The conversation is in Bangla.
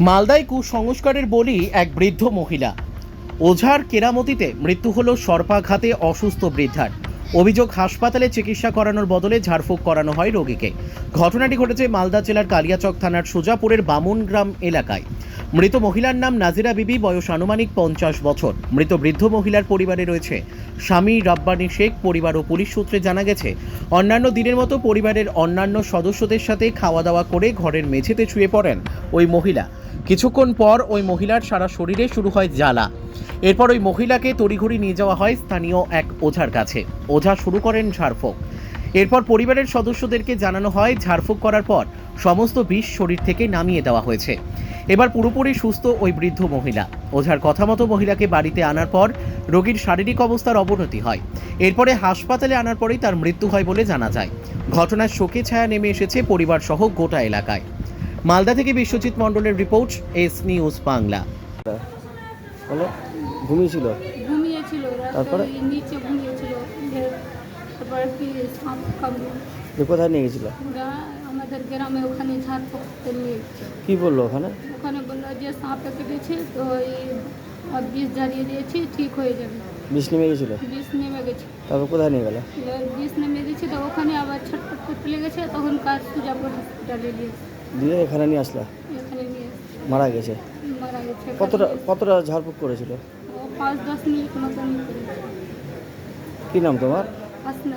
মালদায় কুসংস্কারের বলি এক বৃদ্ধ মহিলা। ওঝার কেরামতিতে মৃত্যু হল সর্পাঘাতে অসুস্থ বৃদ্ধার। অভিযোগ, হাসপাতালে চিকিৎসা করানোর বদলে ঝাড়ফুঁক করানো হয় রোগীকে। ঘটনাটি ঘটেছে মালদা জেলার কালিয়াচক থানার সোজাপুরের বামুনগ্রাম এলাকায়। মৃত মহিলার নাম নাজিরা বিবি, বয়স আনুমানিক পঞ্চাশ বছর। মৃত বৃদ্ধ মহিলার পরিবারে রয়েছে স্বামী রাব্বানি শেখ, পরিবার ও পুলিশ সূত্রে জানা গেছে, অন্যান্য দিনের মতো পরিবারের অন্যান্য সদস্যদের সাথে খাওয়া দাওয়া করে ঘরের মেঝেতে শুয়ে পড়েন ওই মহিলা। কিছুক্ষণ পর ওই মহিলার সারা শরীরে শুরু হয় জ্বালা। এরপর ওই মহিলাকে তড়িঘড়ি নিয়ে যাওয়া হয় স্থানীয় এক ওঝার কাছে। ওঝা শুরু করেন ঝাড়ফুঁক। এরপর পরিবারের সদস্যদেরকে জানানো হয় ঝাড়ফুঁক করার পর সমস্ত বিষ শরীর থেকে নামিয়ে দেওয়া হয়েছে। এবার পুরোপুরি সুস্থ ওই বৃদ্ধ মহিলা। ওঝার কথা মতো মহিলাকে বাড়িতে আনার পর রোগীর শারীরিক অবস্থার অবনতি হয়। এরপরে হাসপাতালে আনার পরেই তার মৃত্যু হয় বলে জানা যায়। ঘটনার শোকে ছায়া নেমে এসেছে পরিবার সহ গোটা এলাকায়। মালদা থেকে বিশ্বজিৎ মণ্ডলের রিপোর্ট এস নিউজ বাংলা। বলো ঘুমিয়েছিল? ঘুমিয়েছিল তারপরে? নিচে ঘুমিয়েছিল তারপরে কি সাপ কামড়ে কোথায় নিয়ে গেছিল? আমাদের গ্রামে ওখানে ঝাড় করতে নিয়ে কি বলল ওখানে? ওখানে বলল যে সাপ কেটেছে তো এই বিষ জ্বালিয়ে দিয়েছি ঠিক হয়ে যাবে। বিষ নেমে গেছিল? বিষ নেমে গেছে। তারপর কোথায় নিয়ে গেল? বিষ নেমে গেছে তো ওখানে আবার ছটফট করতে লেগেছে তখন কাজ সুজাপুর হসপিটালে নিয়ে দিয়ে এখানে নিয়ে আসলা? এখানে নিয়ে মারা গেছে? মারা গেছে। কতটা কতটা ঝাড়ফুঁক করেছিল? পাঁচ দশ মিনিট মতন কি নাম তোমার? আসনা